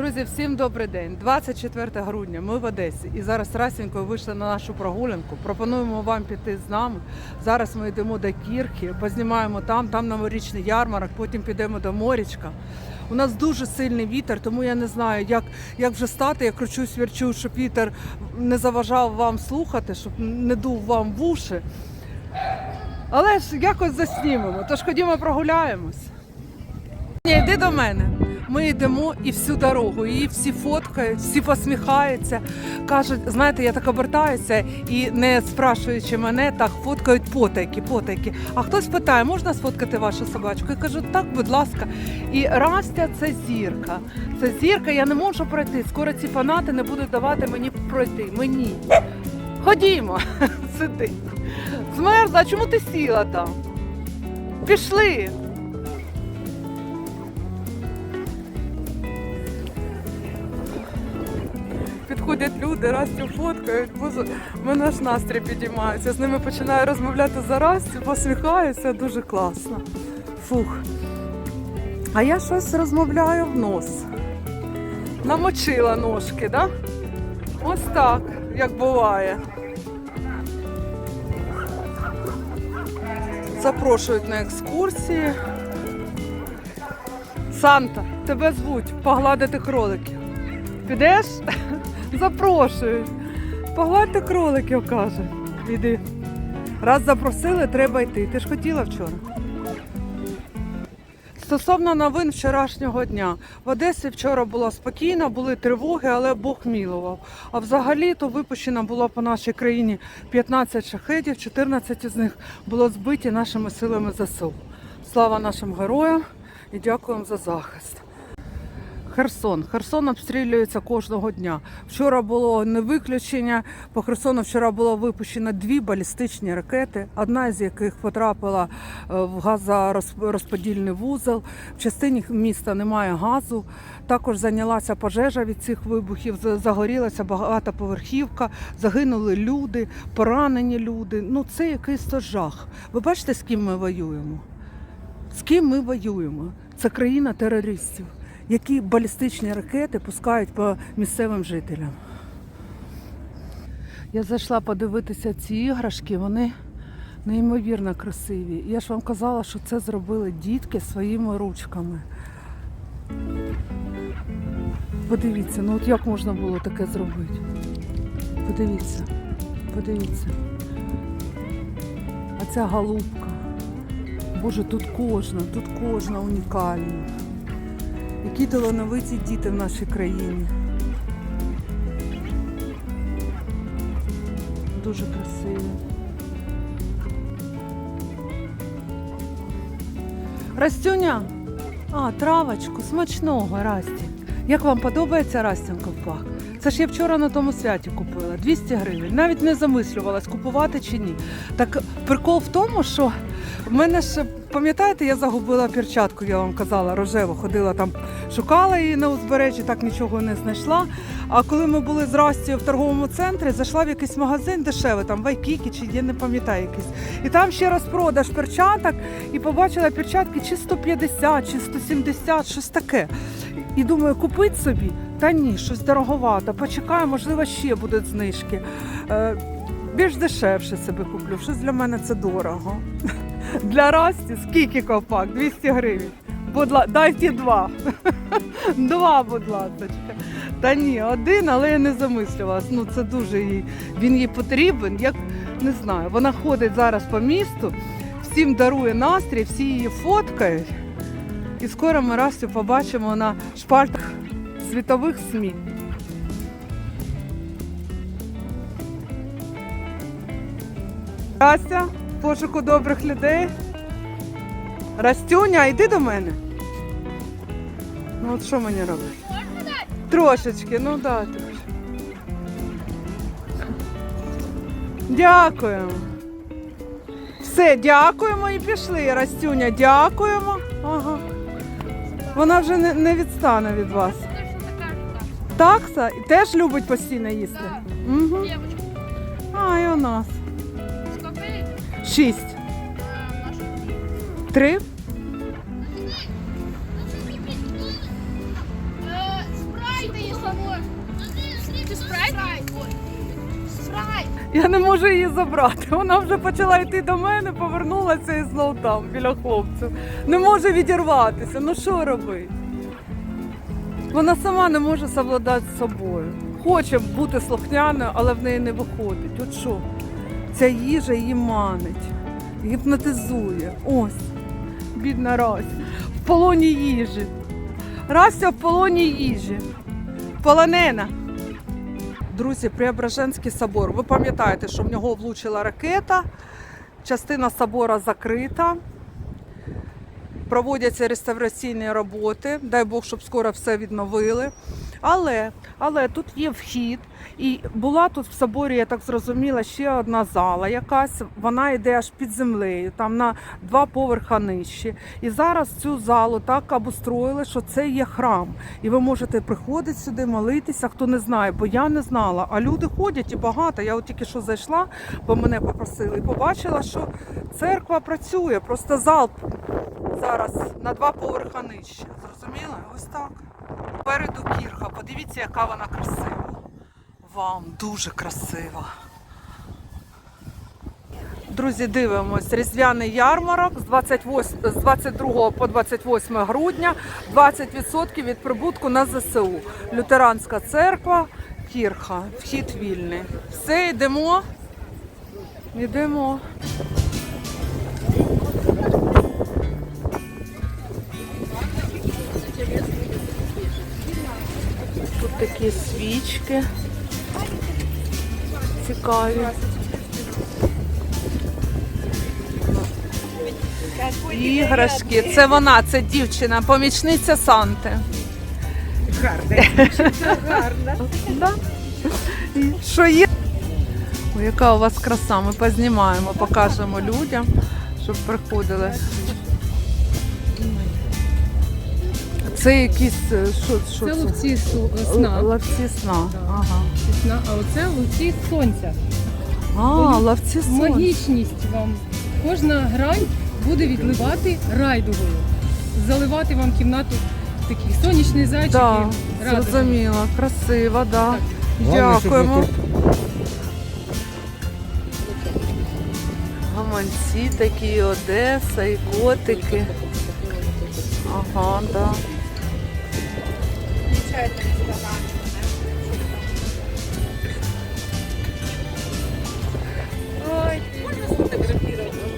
Друзі, всім добрий день. 24 грудня. Ми в Одесі. І зараз Расінькою вийшли на нашу прогулянку. Пропонуємо вам піти з нами. Зараз ми йдемо до Кірхи, познімаємо там, там новорічний ярмарок, потім підемо до морічка. У нас дуже сильний вітер, тому я не знаю, як, як вже стати. Я кручусь, вірчу, щоб вітер не заважав вам слухати, щоб не дув вам в уші. Але ж якось заснімемо. Тож ходімо прогуляємось. Ні, йди до мене. Ми йдемо і всю дорогу, і всі фоткають, всі посміхаються. Кажуть, знаєте, я так обертаюся і не спрашуючи мене, так фоткають потайки, потайки. А хтось питає, можна сфоткати вашу собачку? Я кажу, так, будь ласка. І Растя це зірка. Це зірка, я не можу пройти. Скоро ці фанати не будуть давати мені пройти. Мені. Ходімо, сиди. Змерзла, а чому ти сіла там? Пішли. Підходять люди, Растю фоткають, боже, мене аж настрій підіймається. З ними починаю розмовляти за Растю, посміхаюся, дуже класно. Фух. А я щось розмовляю в нос. Намочила ножки, да? Ось так, як буває. Запрошують на екскурсії. Санта, тебе звуть погладити кроликів. Підеш? Запрошують. Погладьте кроликів, каже. Іди. Раз запросили, треба йти. Ти ж хотіла вчора. Стосовно новин вчорашнього дня. В Одесі вчора було спокійно, були тривоги, але Бог мілував. А взагалі то випущено було по нашій країні 15 шахедів, 14 з них було збиті нашими силами ЗСУ. Слава нашим героям і дякуємо за захист. Херсон. Херсон обстрілюється кожного дня. Вчора було не виключення. По Херсону вчора було випущено дві балістичні ракети, одна з яких потрапила е, в газорозподільний вузол. В частині міста немає газу. Також зайнялася пожежа від цих вибухів. Загорілася багатоповерхівка, загинули люди, поранені люди. Ну це якийсь то жах. Ви бачите, з ким ми воюємо? З ким ми воюємо? Це країна терористів, які балістичні ракети пускають по місцевим жителям. Я зайшла подивитися ці іграшки, вони неймовірно красиві. Я ж вам казала, що це зробили дітки своїми ручками. Подивіться, ну от як можна було таке зробити? Подивіться, подивіться. А ця голубка. Боже, тут кожна, тут кожна унікальна. Які талановиті діти в нашій країні. Дуже красиві. Растюня! А, травочку, смачного, Расті. Як вам подобається Растін ковпак? Це ж я вчора на тому святі купила 200 гривень. Навіть не замислювалась, купувати чи ні. Так прикол в тому, що в мене ж, пам'ятаєте, я загубила перчатку, я вам казала, рожеву, ходила там, шукала її на узбережжі, так нічого не знайшла. А коли ми були з Растю в торговому центрі, зайшла в якийсь магазин дешевий, там Вайкікі чи я не пам'ятаю якийсь. І там ще розпродаж перчаток, і побачила перчатки чи 150, чи 170, щось таке. І думаю, купити собі. Та ні, щось дороговато. Почекаю, можливо, ще будуть знижки. Е, більш дешевше себе куплю. Щось для мене це дорого. Для Расті скільки ковпак? 200 гривень. Будь ла... Дайте два. Два, будь ласка. Та ні, один, але я не замислювалась. Ну це дуже їй. Він їй потрібен. Як не знаю. Вона ходить зараз по місту, всім дарує настрій, всі її фоткають. І скоро ми Растю побачимо на шпальтах світових СМІ. Растя, в пошуку добрих людей. Растюня, йди до мене. Ну от що мені робити? Трошечки, ну да, трошки. Дякуємо. Все, дякуємо і пішли. Растюня, дякуємо. Ага. Вона вже не, не відстане від вас. Такса і теж любить постійно їсти. Угу. А, і у нас. Шість. Три. Я не можу її забрати. Вона вже почала йти до мене, повернулася і знов там, біля хлопців. Не може відірватися. Ну що робити? Вона сама не може совладати з собою. Хоче бути слухняною, але в неї не виходить. От що? Ця їжа її манить, гіпнотизує. Ось, бідна Рась. В полоні їжі. Рася в полоні їжі. Полонена. Друзі, Преображенський собор. Ви пам'ятаєте, що в нього влучила ракета, частина собора закрита. Проводяться реставраційні роботи. Дай Бог, щоб скоро все відновили. Але, але тут є вхід, і була тут в соборі, я так зрозуміла, ще одна зала якась. Вона йде аж під землею, там на два поверха нижче. І зараз цю залу так обустроїли, що це є храм. І ви можете приходити сюди, молитися, хто не знає, бо я не знала. А люди ходять і багато. Я от тільки що зайшла, бо мене попросили, і побачила, що церква працює, просто зал зараз на два поверха нижче. Зрозуміли? Ось так. Попереду кірха. Подивіться, яка вона красива. Вам дуже красива. Друзі, дивимось. Різдвяний ярмарок з 28, з 22 по 28 грудня 20% від прибутку на ЗСУ. Лютеранська церква, кірха, вхід вільний. Все, йдемо. Йдемо. Такі свічки цікаві. Іграшки. Це вона, це дівчина, помічниця Санти. Гарна. Да. І Що є? Ой, яка у вас краса, ми познімаємо, покажемо людям, щоб приходили. Це якісь е, що, що Це це? ловці сна. Ловці сна. Так. Ага. Сна, А оце ловці сонця. А, ловці сонця. Магічність вам. Кожна грань буде відливати райдугою. Заливати вам кімнату такий сонячний зайчик. Так, і зрозуміло, красиво, да. Так. Дякуємо. Гаманці такі, Одеса, і котики. Ага, да.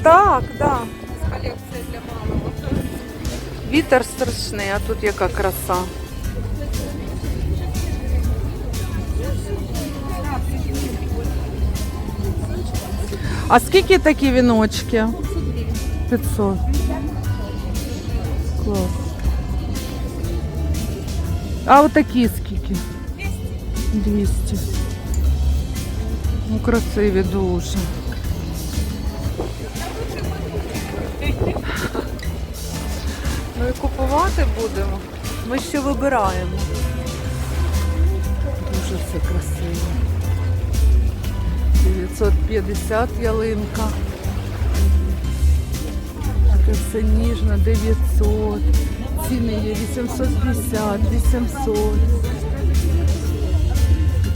Так, да. Вітер страшний, а тут яка краса. А скільки такі віночки? 500. Клас. А отакі скільки? 200. Ну, красиві дуже. Ну і купувати будемо. Ми ще вибираємо. Дуже все красиво. 950 ялинка. Таке все ніжно, 900. Ціни є 850, 800.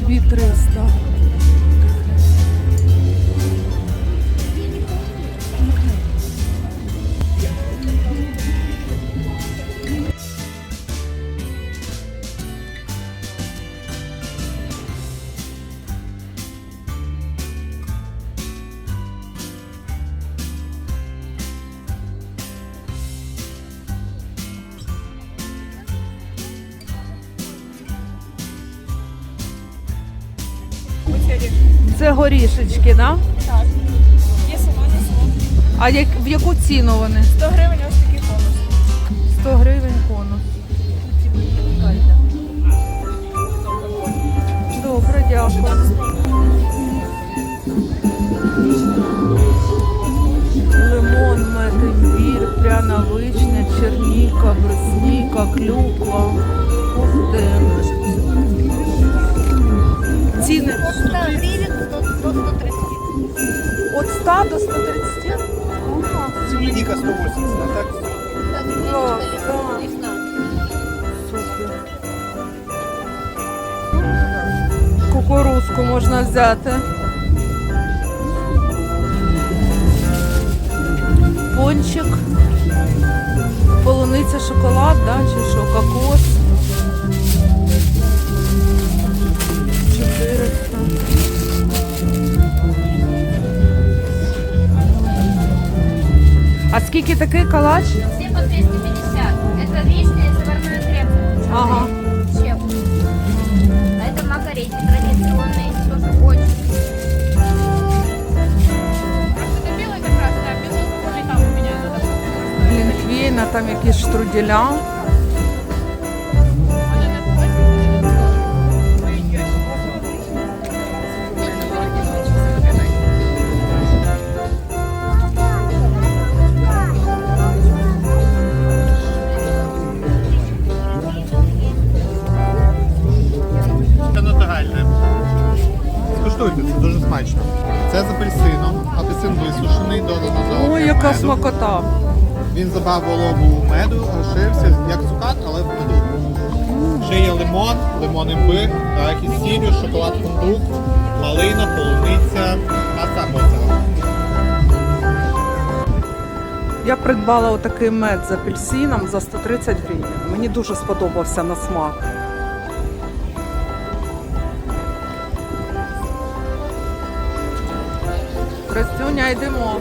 2300. Це горішечки, да? Так. Є за село. А як, в яку ціну вони? 100 гривень ось такий конус. 100 гривень конус. Добре, дякую. Лимон, мед, імбір, пряна вишня, черніка, брусніка, клюква. Ух ти. Ціни 100 гривен до 130. От 100 до 130? Ага. Земляніка 180, а так? Да, да. Кукурузку можна взяти. Пончик, полуниця, шоколад, да, чи що, кокос. А скільки такий калач? Все по 250. Это вишня и заварной крем. Ага. Чеп. А это макарейки традиционные, тоже очень. Просто это белый как раз, да, без алкоголя там у меня это просто. Глінтвейна, там якісь штруделя. Скуштуйте, це дуже смачно. Це з апельсином. Апельсин висушений, додано до Ой, яка меду. смакота. Він забав вологу меду, лишився як цукат, але в меду. Ще є лимон, лимон імбир, сіллю, шоколад фундук, малина, полуниця, маса моцара. Я придбала отакий мед з апельсином за 130 гривень. Мені дуже сподобався на смак. Крастюня, йдемо.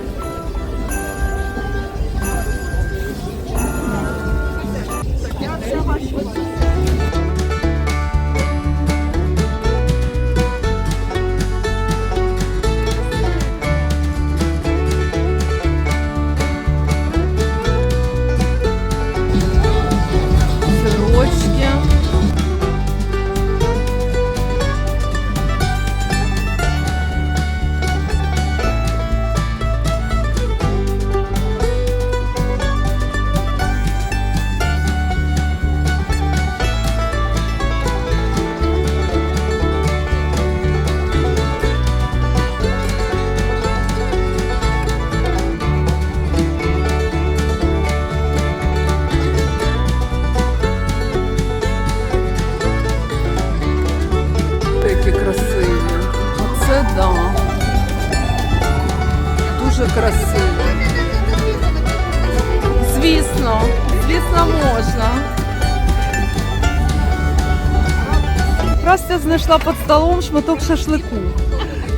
Знайшла під столом шматок шашлику.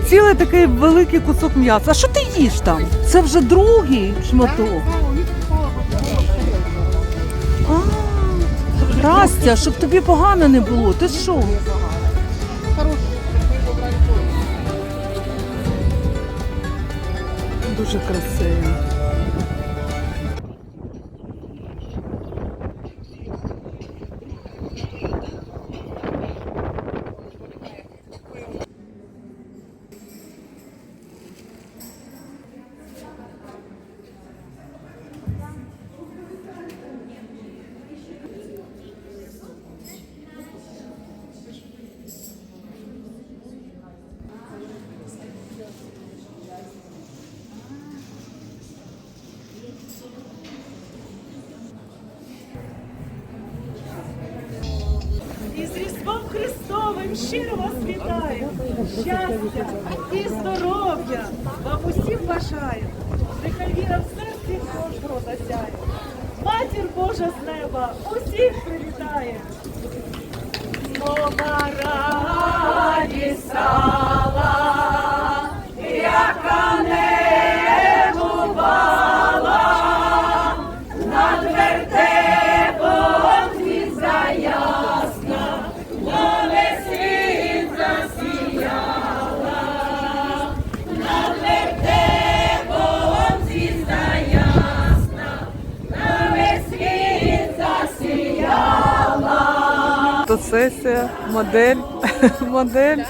Цілий такий великий кусок м'яса. А що ти їш там? Це вже другий шматок. А, Растя, щоб тобі погано не було. Ти що? Дуже красиво. Щастя і здоров'я вам усім бажаю. Нехай віра в серці кожного засяє. Матір Божа з неба усіх привітає. Слова радість Фотосесія, модель, модель.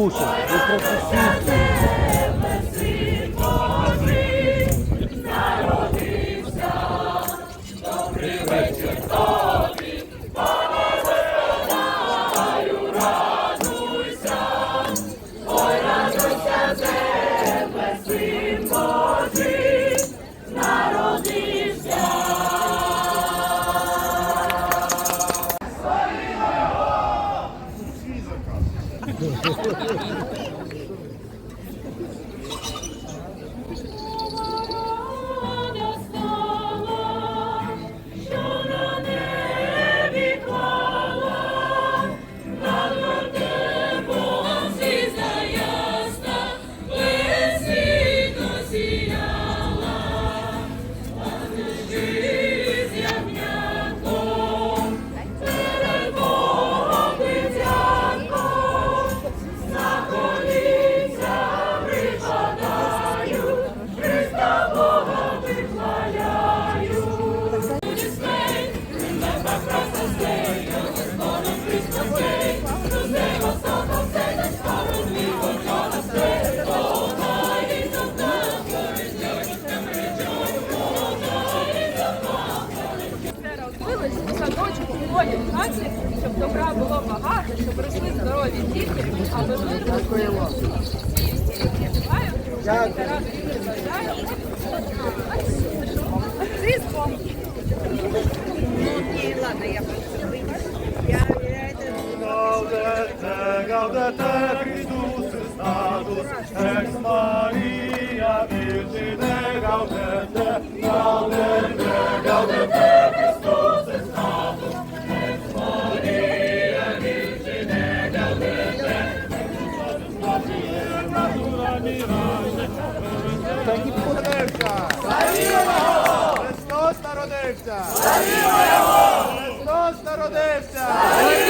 Puxa, eu. Здорові діти, а ви виросли. Gaudete, gaudete, Christus is natus, ex Maria Virgine, gaudete, gaudete, gaudete, Христос народився! Христос народився! Щедрівочка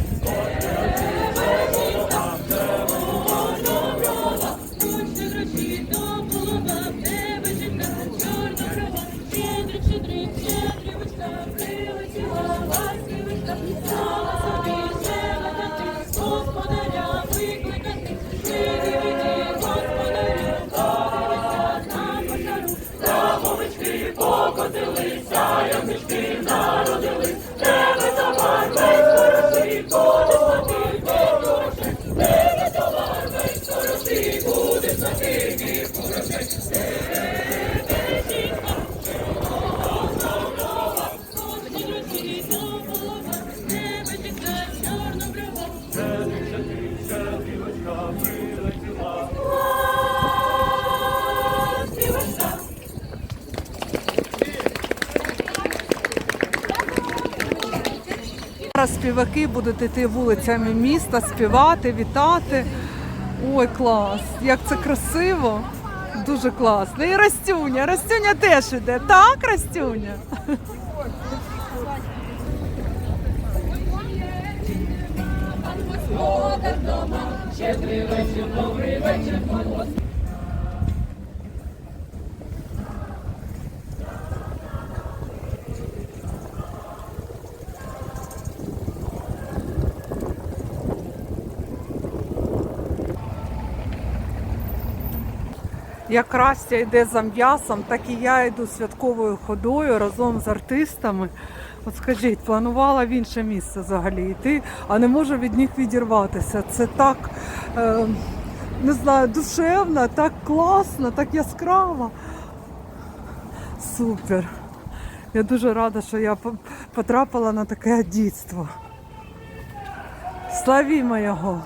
Зараз співаки будуть йти вулицями міста, співати, вітати. Ой, клас! Як це красиво! Дуже класно. І Растюня, Растюня теж іде. Так, Растюня? Як Растя йде за м'ясом, так і я йду святковою ходою разом з артистами. От скажіть, планувала в інше місце взагалі йти, а не можу від них відірватися. Це так е, не знаю, душевно, так класно, так яскраво. Супер. Я дуже рада, що я потрапила на таке дійство. Славімо його!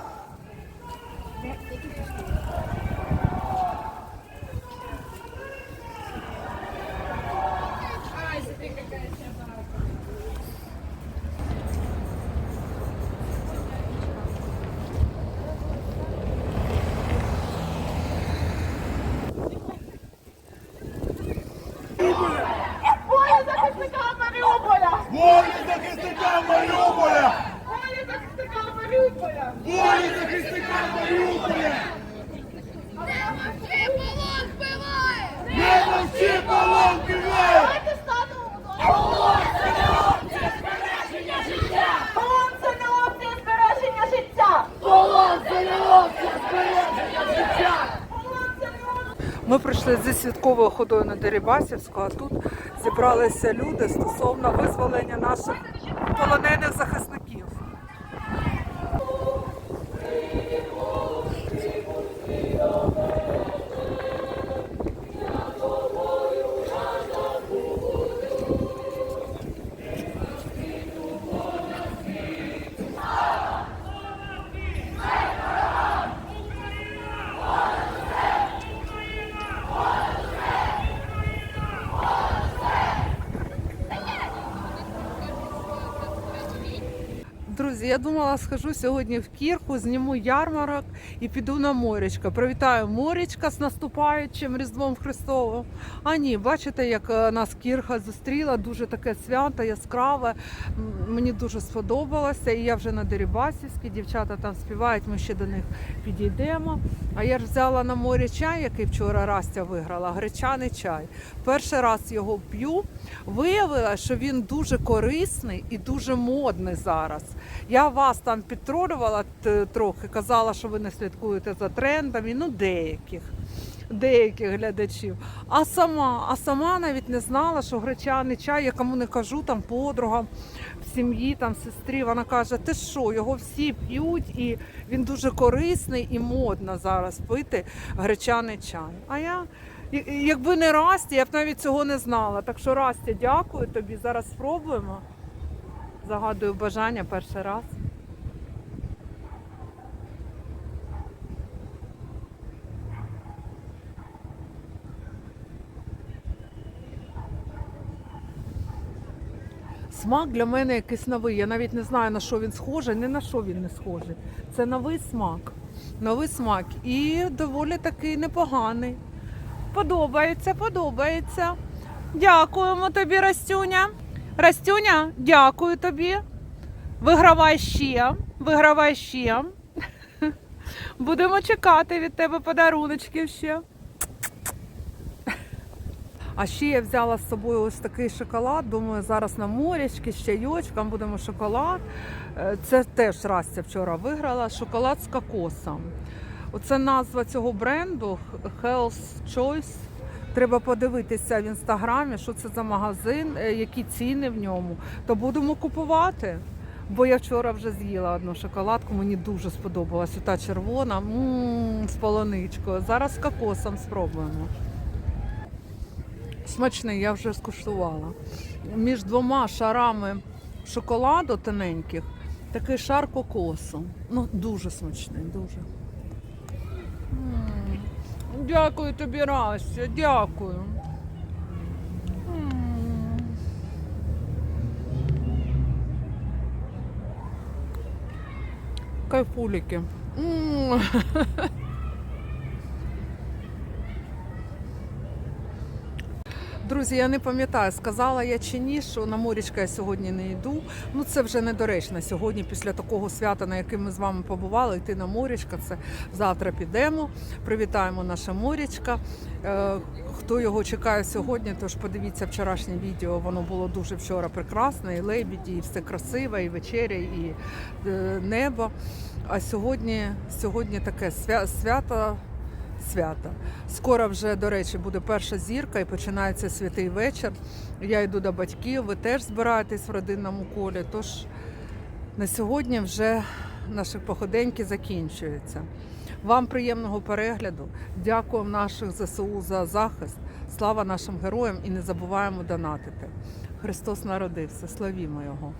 Ходою на Дерибасівську, а тут зібралися люди стосовно визволення наших я думала, схожу сьогодні в кірку, зніму ярмарок і піду на морячка. Привітаю морячка з наступаючим Різдвом Христовим. А ні, бачите, як е, нас Кірха зустріла, дуже таке свято, яскраве. Мені дуже сподобалося. І я вже на Дерибасівській, дівчата там співають, ми ще до них підійдемо. А я ж взяла на морі чай, який вчора Растя виграла, гречаний чай. Перший раз його п'ю. Виявила, що він дуже корисний і дуже модний зараз. Я вас там підтролювала трохи, казала, що ви не слідкуєте за трендами, ну деяких. Деяких глядачів. А сама, а сама навіть не знала, що гречаний чай, я кому не кажу, там подругам в сім'ї, там сестрі, вона каже, ти що, його всі п'ють, і він дуже корисний і модно зараз пити гречаний чай. А я, якби не Расті, я б навіть цього не знала. Так що Расті, дякую тобі. Зараз спробуємо. Загадую бажання перший раз. Смак для мене якийсь новий. Я навіть не знаю, на що він схожий, ні на що він не схожий. Це новий смак. Новий смак. І доволі такий непоганий. Подобається, подобається. Дякуємо тобі, Растюня. Растюня, дякую тобі. Вигравай ще, вигравай ще. Будемо чекати від тебе подаруночків ще. А ще я взяла з собою ось такий шоколад. Думаю, зараз на морячки з чайочком будемо шоколад. Е, Це теж Растя вчора виграла. Шоколад з кокосом. Оце назва цього бренду Health Choice. Треба подивитися в інстаграмі, що це за магазин, е, які ціни в ньому. То будемо купувати. Бо я вчора вже з'їла одну шоколадку, мені дуже сподобалась. Та червона м, з полоничкою. Зараз з кокосом спробуємо. Смачний, я вже скуштувала. Між двома шарами шоколаду тоненьких такий шар кокосу. Ну, дуже смачний, дуже. М, Дякую тобі, Растя, дякую. М. Кайфуліки. Друзі, я не пам'ятаю, сказала я чи ні, що на морічка я сьогодні не йду. Ну це вже недоречно сьогодні, після такого свята, на яким ми з вами побували, йти на морічка. Це завтра підемо. Привітаємо наше морічка. Е, Хто його чекає сьогодні, тож подивіться вчорашнє відео. Воно було дуже вчора прекрасне, і лебіді, і все красиве, і вечеря, і е, небо. А сьогодні, сьогодні таке свя- свято свята. Скоро вже, до речі, буде перша зірка і починається святий вечір. Я йду до батьків, ви теж збираєтесь в родинному колі. Тож на сьогодні вже наші походеньки закінчуються. Вам приємного перегляду. Дякуємо наших ЗСУ за захист. Слава нашим героям і не забуваємо донатити. Христос народився. Славімо Його!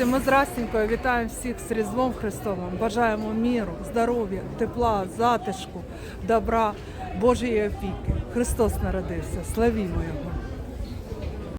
Друзі, ми з Растінькою вітаємо всіх з Різдвом Христовим. Бажаємо міру, здоров'я, тепла, затишку, добра, Божої опіки. Христос народився. Славімо Його!